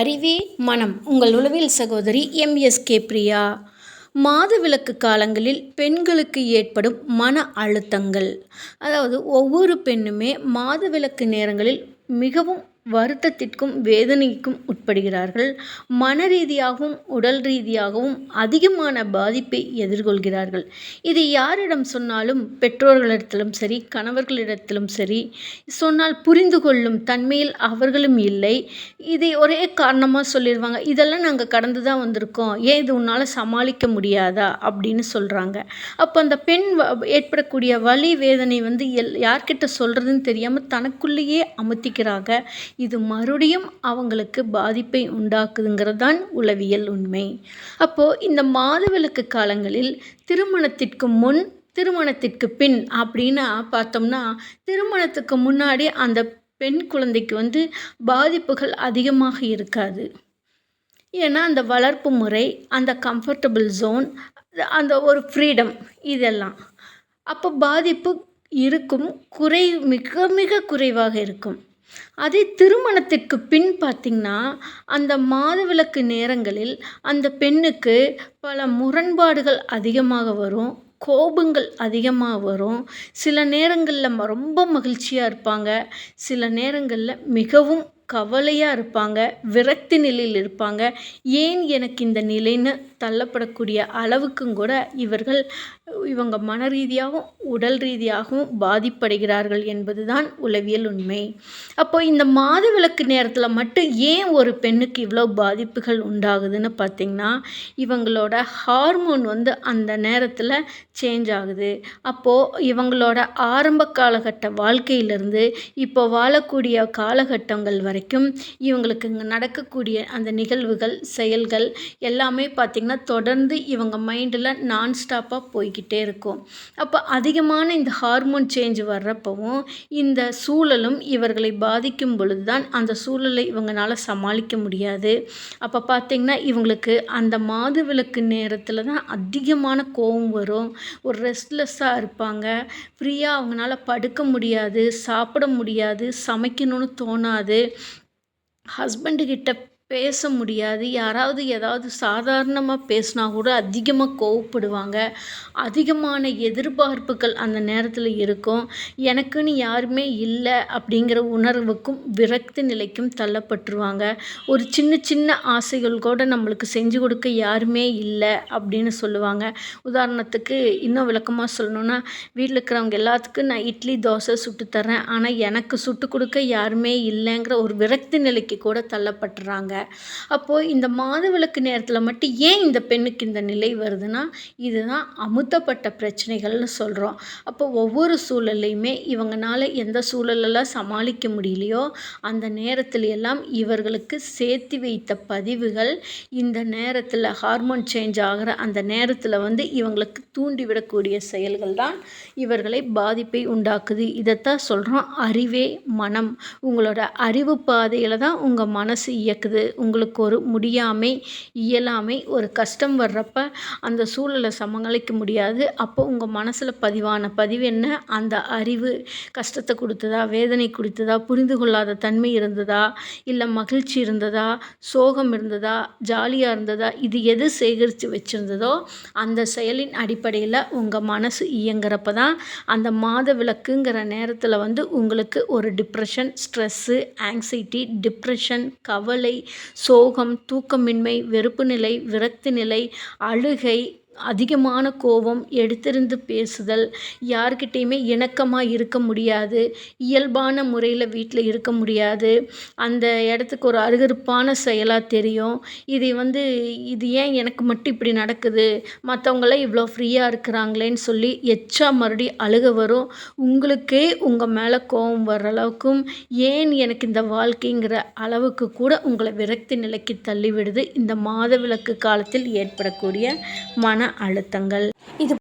அறிவே மனம். உங்கள் உளவியல் சகோதரி எம்எஸ்கே பிரியா. மாதவிலக்கு காலங்களில் பெண்களுக்கு ஏற்படும் மன அழுத்தங்கள். அதாவது ஒவ்வொரு பெண்ணுமே மாதவிலக்கு நேரங்களில் மிகவும் வருத்தத்திற்கும் வேதனைக்கும் உட்படுகிறார்கள். மன ரீதியாகவும் உடல் ரீதியாகவும் அதிகமான பாதிப்பை எதிர்கொள்கிறார்கள். இது யாரிடம் சொன்னாலும் பெற்றோர்களிடத்திலும் சரி கணவர்களிடத்திலும் சரி சொன்னால் புரிந்து கொள்ளும் தன்மையில் அவர்களும் இல்லை. இதை ஒரே காரணமாக சொல்லிடுவாங்க இதெல்லாம் நாங்கள் கடந்து தான் வந்திருக்கோம். ஏன் இது உன்னால் சமாளிக்க முடியாதா? அப்படின்னு சொல்கிறாங்க அப்போ அந்த பெண் ஏற்படக்கூடிய வலி வேதனை வந்து எல் யார்கிட்ட சொல்கிறதுன்னு தெரியாமல் தனக்குள்ளேயே அமுத்திக்கிறாங்க இது மறுபடியும் அவங்களுக்கு பாதிப்பை உண்டாக்குதுங்கிறது தான் உளவியல் உண்மை. அப்போது இந்த மாதவிலக்கு காலங்களில் திருமணத்திற்கு முன் திருமணத்திற்கு பின் அப்படின்னு பார்த்தோம்னா திருமணத்துக்கு முன்னாடி அந்த பெண் குழந்தைக்கு வந்து பாதிப்புகள் அதிகமாக இருக்காது. ஏன்னா அந்த வளர்ப்பு முறை அந்த கம்ஃபர்டபுள் ஜோன் அந்த ஒரு ஃப்ரீடம் இதெல்லாம். அப்போ பாதிப்பு இருக்கும் குறை மிக மிக குறைவாக இருக்கும். அதே திருமணத்திற்கு பின் பார்த்திங்கன்னா அந்த மாதவிலக்கு நேரங்களில் அந்த பெண்ணுக்கு பல முரண்பாடுகள் அதிகமாக வரும் கோபங்கள் அதிகமாக வரும். சில நேரங்களில் ரொம்ப மகிழ்ச்சியாக இருப்பாங்க. சில நேரங்களில் மிகவும் கவலையாக இருப்பாங்க விரக்தி நிலையில் இருப்பாங்க. ஏன் எனக்கு இந்த நிலைன்னு தள்ளப்படக்கூடிய அளவுக்கும் கூட இவர்கள் இவங்க மன ரீதியாகவும் உடல் ரீதியாகவும் பாதிப்படைகிறார்கள் என்பது தான் உளவியல் உண்மை. அப்போ இந்த மாதவிலக்கு நேரத்தில் மட்டும் ஏன் ஒரு பெண்ணுக்கு இவ்வளோ பாதிப்புகள் உண்டாகுதுன்னு பார்த்திங்கன்னா இவங்களோட ஹார்மோன் வந்து அந்த நேரத்தில் சேஞ்ச் ஆகுது. அப்போது இவங்களோட ஆரம்ப காலகட்ட வாழ்க்கையிலேருந்து இப்போ வாழக்கூடிய காலகட்டங்கள் வரைக்கும் இவங்களுக்கு இங்கே நடக்கக்கூடிய அந்த நிகழ்வுகள் செயல்கள் எல்லாமே பார்த்திங்கன்னா தொடர்ந்து இவங்க மைண்டில் நான் ஸ்டாப்பாக போய்கிட்டே இருக்கும். அப்போ அதிகமான இந்த ஹார்மோன் சேஞ்ச் வர்றப்பவும் இந்த சூழலும் இவர்களை பாதிக்கும் பொழுது தான் அந்த சூழலை இவங்களால சமாளிக்க முடியாது. அப்போ பார்த்திங்கன்னா இவங்களுக்கு அந்த மாது விளக்கு நேரத்தில் தான் அதிகமான கோபம் வரும். ஒரு ரெஸ்ட்லெஸ்ஸாக இருப்பாங்க. ஃப்ரீயாக அவங்களால படுக்க முடியாது சாப்பிட முடியாது சமைக்கணும்னு தோணாது. ஹஸ்பண்டுக்கிட்ட பேச முடியாது. யாராவது ஏதாவது சாதாரணமாக பேசினா கூட அதிகமாக கோவப்படுவாங்க. அதிகமான எதிர்பார்ப்புகள் அந்த நேரத்தில் இருக்கும். எனக்குன்னு யாருமே இல்லை அப்படிங்கிற உணர்வுக்கும் விரக்தி நிலைக்கும் தள்ளப்பட்டுருவாங்க. ஒரு சின்ன சின்ன ஆசைகள் கூட நம்மளுக்கு செஞ்சு கொடுக்க யாருமே இல்லை அப்படின்னு சொல்லுவாங்க. உதாரணத்துக்கு இன்னும் விளக்கமாக சொல்லணுன்னா வீட்டில் இருக்கிறவங்க எல்லாத்துக்கும் நான் இட்லி தோசை சுட்டு தரேன் ஆனால் எனக்கு சுட்டு கொடுக்க யாருமே இல்லைங்கிற ஒரு விரக்தி நிலைக்கு கூட தள்ளப்பட்டுறாங்க. அப்போது இந்த மாதவிளக்கு நேரத்தில் மட்டும் ஏன் இந்த பெண்ணுக்கு இந்த நிலை வருதுன்னா இதுதான் அமுத்தப்பட்ட பிரச்சனைகள்னு சொல்கிறோம் அப்போ ஒவ்வொரு சூழல்லையுமே இவங்கனால எந்த சூழலெல்லாம் சமாளிக்க முடியலையோ அந்த நேரத்தில் எல்லாம் இவர்களுக்கு சேர்த்து வைத்த பதிவுகள் இந்த நேரத்தில் ஹார்மோன் சேஞ்ச் ஆகிற அந்த நேரத்தில் வந்து இவங்களுக்கு தூண்டிவிடக்கூடிய செயல்கள் தான் இவர்களை பாதிப்பை உண்டாக்குது. இதைத்தான் சொல்கிறோம் அறிவே மனம். உங்களோட அறிவு பாதையில் தான் உங்கள் மனசு இயக்குது. உங்களுக்கு ஒரு முடியாமை இயலாமை ஒரு கஷ்டம் வர்றப்ப அந்த சூழலை சமாளிக்க முடியாது. அப்போ உங்கள் மனசில் பதிவான பதிவு என்ன? அந்த அறிவு கஷ்டத்தை கொடுத்ததா வேதனை கொடுத்ததா புரிந்து கொள்ளாத தன்மை இருந்ததா? இல்லை மகிழ்ச்சி இருந்ததா? சோகம் இருந்ததா? ஜாலியாக இருந்ததா? இது எது சேகரித்து வச்சுருந்ததோ அந்த செயலின் அடிப்படையில் உங்கள் மனசு இயங்குறப்ப தான் அந்த மாத விளக்குங்கிற நேரத்தில் வந்து உங்களுக்கு ஒரு டிப்ரெஷன் ஸ்ட்ரெஸ்ஸு ஆங்ஸைட்டி டிப்ரெஷன் கவலை சோகம் தூக்கமின்மை வெறுப்பு நிலை விரக்தி நிலை அழுகை அதிகமான கோபம் எடுத்திருந்து பேசுதல் யார்கிட்டேயுமே இணக்கமாக இருக்க முடியாது. இயல்பான முறையில் வீட்டில் இருக்க முடியாது. அந்த இடத்துக்கு ஒரு அருகருப்பான செயலாக தெரியும். இது வந்து இது ஏன் எனக்கு மட்டும் இப்படி நடக்குது? மற்றவங்களாம் இவ்வளோ ஃப்ரீயாக இருக்கிறாங்களேன்னு சொல்லி எச்சா மறுபடியும் அழுக வரும். உங்களுக்கே உங்கள் மேலே கோபம் வர்ற அளவுக்கும் ஏன் எனக்கு இந்த வாழ்க்கைங்கிற அளவுக்கு கூட உங்களை விரக்தி நிலைக்கு தள்ளிவிடுது இந்த மாதவிலக்கு காலத்தில் ஏற்படக்கூடிய மன அழுத்தங்கள். இது